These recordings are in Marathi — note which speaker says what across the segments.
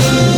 Speaker 1: शिवाजी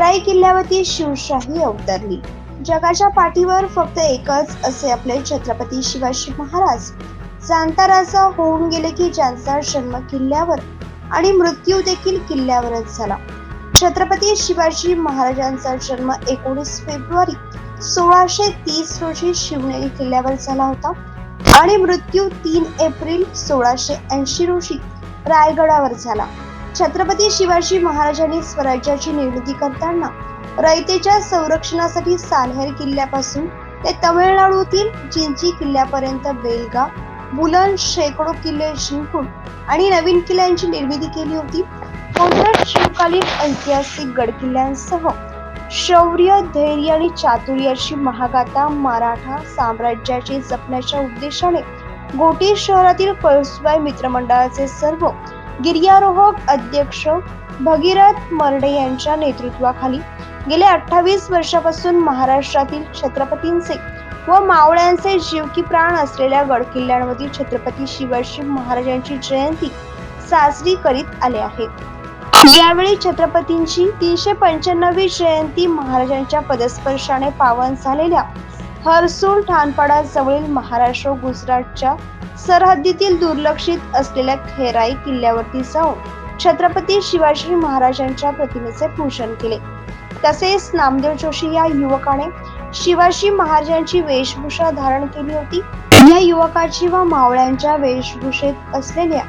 Speaker 2: खेराई किल्ल्यावरती शिवशाही अवतरली. जगाच्या पाठीवर फक्त एकच असे आपले छत्रपती शिवाजी महाराज. जाणता राजा होऊन गेले की ज्यांचा जन्म किल्ल्यावर आणि मृत्यू देखील किल्ल्यावरच झाला. छत्रपती शिवाजी महाराजांचा जन्म एकोणीस फेब्रुवारी सोळाशे तीस रोजी शिवनेरी किल्ल्यावर झाला होता आणि मृत्यू तीन एप्रिल सोळाशे ऐंशी रोजी रायगडावर झाला. छत्रपती शिवाजी महाराजांनी स्वराज्याची निर्मिती करताना रयतेच्या संरक्षणासाठी सालहेर किल्ल्यापासून ते तमिळनाडूतील जिंची किल्ल्यापर्यंत बेलगाव बुलंद शेकडो किल्ले जिंकून आणि नवीन किल्ल्यांची निर्मिती केली होती. कोणत्या शिवकालीन ऐतिहासिक गडकिल्ल्यांसह शौर्य धैर्य आणि चातुर्याची महागाथा मराठा साम्राज्याची जपण्याच्या उद्देशाने गोटी शहरातील कळसुबाई मित्रमंडळाचे सर्व गिर्यारोहक अध्यक्ष भगीरथ मरडे यांच्या नेतृत्वाखाली गेल्या अठ्ठावीस वर्षापासून महाराष्ट्रातील छत्रपतींचे व मावळ्यांचे जीव की प्राण असलेल्या गडकिल्ल्यांवरील छत्रपती शिवाजी महाराजांची जयंती साजरी करीत आले आहेत. यावेळी छत्रपतींची तीनशे पंच्याण्णवी जयंती महाराजांच्या पदस्पर्शाने पावन झालेल्या हरसूल ठाणपाडा जवळील महाराष्ट्र गुजरातच्या सरहद्दीतील दुर्लक्षित असलेल्या खेराई किल्ल्यावरती जाऊन छत्रपती शिवाजी महाराजांच्या प्रतिमेचे पूजन केले. तसेच नामदेव जोशी या युवकाने शिवाजी महाराजांची वेशभूषा धारण केली होती. या युवकाची व मावळ्यांच्या वेशभूषेत असलेल्या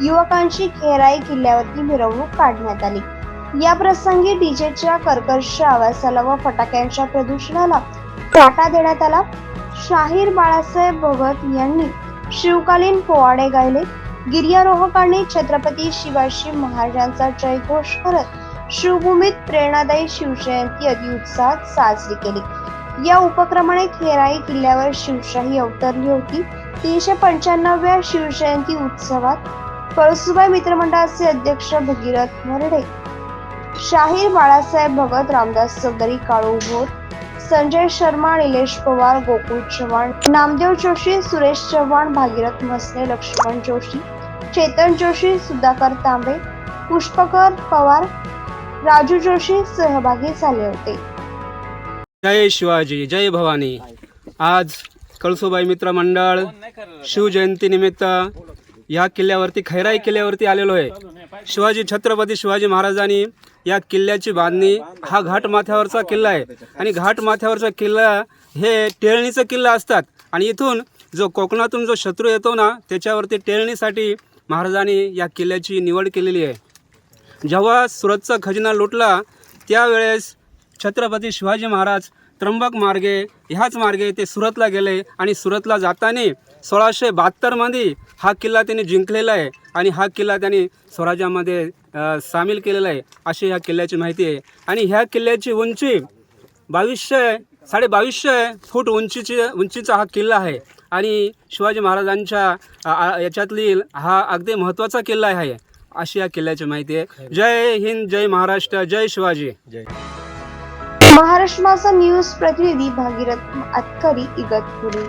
Speaker 2: युवकांची खेराई किल्ल्यावरती मिरवणूक काढण्यात आली. या प्रसंगी डीजेच्या कर्कश आवाजाला व फटाक्यांच्या प्रदूषणाला फाटा देण्यात आला. शाहीर बाळासाहेब भगत यांनी शिवकालीन पोवाडे गायले. गिर्यारोहकांनी छत्रपती शिवाजी महाराजांचा जयघोष करत शिवभूमीत प्रेरणादायी शिवजयंती अतिउत्साहात साजरी केली. या उपक्रमाने खेराई किल्ल्यावर शिवशाही अवतरली होती. तीनशे पंच्याण्णव्या शिवजयंती उत्सवात कळसुबाई मित्रमंडळाचे अध्यक्ष भगीरथ मरडे शाहीर बाळासाहेब भगत रामदास चौधरी काळू भोर संजय शर्मा निलेश पवार गोकुळ चव्हाण नामदेव जोशी सुरेश चव्हाण भागीरथ मसने लक्ष्मण जोशी चेतन जोशी सुधाकर तांबे पुष्पकर पवार राजू जोशी सहभागी झाले होते.
Speaker 3: जय शिवाजी जय भवानी. आज कळसुबाई मित्र मंडळ शिवजयंतीनिमित्त या किल्ल्यावरती खैराई किल्ल्यावरती आलेलो आहे. शिवाजी छत्रपती शिवाजी महाराजांनी या किल्ल्याची बांधणी हा घाट माथ्यावरचा किल्ला आहे. आणि घाट माथ्यावरचा किल्ला हे टेळणीचा किल्ला असतात. आणि इथून जो कोकणातून जो शत्रू येतो ना त्याच्यावरती टेळणीसाठी महाराजांनी या किल्ल्याची निवड केलेली आहे. जेव्हा सुरतचा खजिना लुटला त्यावेळेस छत्रपती शिवाजी महाराज त्र्यंबक मार्गे ह्याच मार्गे ते सुरतला गेले. आणि सुरतला जाताना सोळाशे बहात्तरमध्ये हा किल्ला त्यांनी जिंकलेला आहे आणि हा किल्ला त्यांनी स्वराज्यामध्ये सामील केलेला आहे अशी ह्या किल्ल्याची माहिती आहे. आणि ह्या किल्ल्याची उंची बावीसशे साडे बावीसशे फूट उंचीची उंचीचा हा किल्ला आहे. आणि शिवाजी महाराजांच्या याच्यातली हा अगदी महत्त्वाचा किल्ला आहे अशी या किल्ल्याची माहिती आहे. जय हिंद जय महाराष्ट्र जय शिवाजी.
Speaker 2: महाराष्ट्र माझा न्यूज प्रतिनिधी भागीरथ अतकरी इगतपुरी.